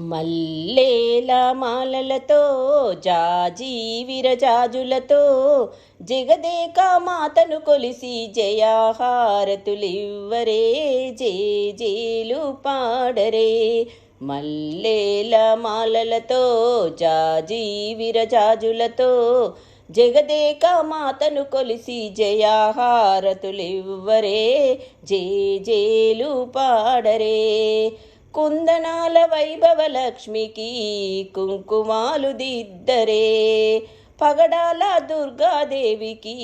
మల్లేల మాలలతో జాజీ విరజాజులతో జగదేక మాతను కొలిసి జయాహారతులివ్వరే జే జేలు పాడరే. మల్లేల మాలలతో జాజీ విరజాజులతో జగదేక మాతను కొలిసి జయాహారతులివ్వరే జే జేలు పాడరే. కుందనాల వైభవ లక్ష్మికి కుంకుమాలు దిద్దరే. పగడాల దుర్గాదేవికి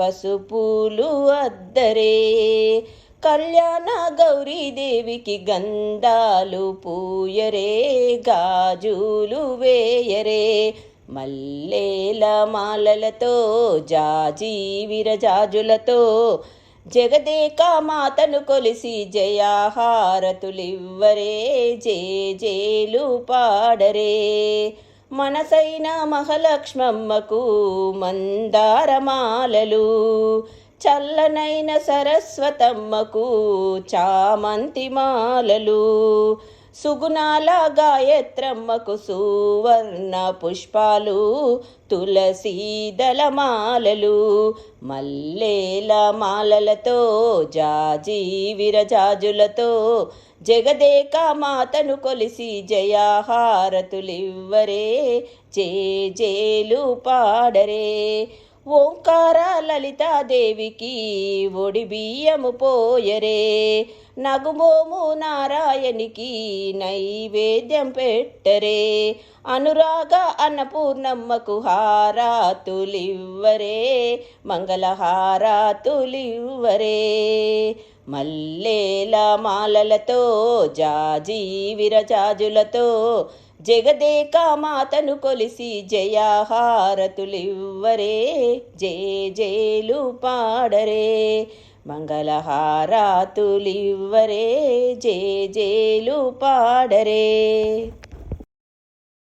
పసుపులు అద్దరే. కళ్యాణ గౌరీదేవికి గంధాలు పూయరే గాజులు వేయరే. మల్లేల మాలలతో జాజీ విరజాజులతో జగదేక మాతను కొలిసి జయాహారతులివ్వరే జే జేలు పాడరే. మనసైన మహాలక్ష్మమ్మకు మందారమాలలు చల్లనైన సరస్వతమ్మకు చామంతి మాలలు సుగుణాల గాయత్రమ్మకు సువర్ణ పుష్పాలు తులసీ దళమాలలు మల్లేల మాలలతో జాజీ విరజాజులతో జగదేక మాతను కొలిసి జయాహారతులివ్వరే జే జేలు పాడరే. ఓంకార లలితాదేవికి ఒడి బియ్యము పోయరే. నగుమోము నారాయణికి నైవేద్యం పెట్టరే. అనురాగ అన్నపూర్ణమ్మకు హారాతులివ్వరే. మంగళహారాతులివ్వరే మల్లేల మాలలతో జాజీ విరజాజులతో జగదేకామాతను కొలిసి జయాహారతులివ్వరే జే జేలు పాడరే మంగళహారాతులివ్వరే జే జేలు పాడరే.